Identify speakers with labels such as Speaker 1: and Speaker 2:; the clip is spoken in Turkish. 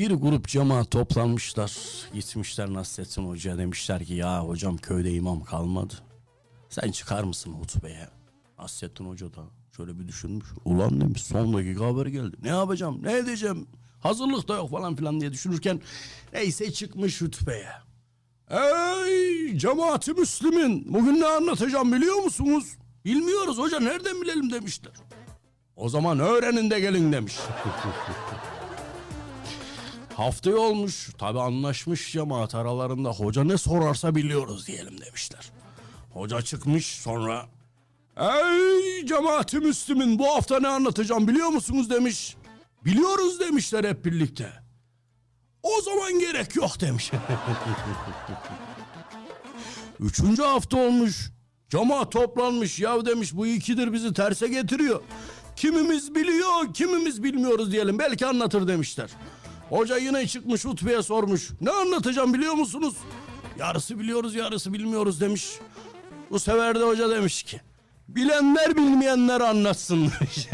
Speaker 1: Bir grup cemaat toplanmışlar. Gitmişler Nasrettin Hoca'ya demişler ki ya hocam köyde imam kalmadı. Sen çıkar mısın hutbeye? Nasrettin Hoca da şöyle bir düşünmüş. Ulan demiş son dakika haber geldi. Ne yapacağım ne edeceğim? Hazırlık da yok falan filan diye düşünürken neyse çıkmış hutbeye. Ey cemaati Müslümin bugün ne anlatacağım biliyor musunuz? Bilmiyoruz hoca nereden bilelim demişler. O zaman öğrenin de gelin demiş. Haftaya olmuş. Tabi anlaşmış cemaat aralarında. Hoca ne sorarsa biliyoruz diyelim demişler. Hoca çıkmış sonra. Ey cemaati Müslümin bu hafta ne anlatacağım biliyor musunuz demiş. Biliyoruz demişler hep birlikte. O zaman gerek yok demiş. Üçüncü hafta olmuş. Cemaat toplanmış. Ya demiş bu ikidir bizi terse getiriyor. Kimimiz biliyor, kimimiz bilmiyoruz diyelim. Belki anlatır demişler. Hoca yine çıkmış hutbeye sormuş. Ne anlatacağım biliyor musunuz? Yarısı biliyoruz, yarısı bilmiyoruz demiş. Bu sefer de hoca demiş ki bilenler bilmeyenler anlatsın demiş.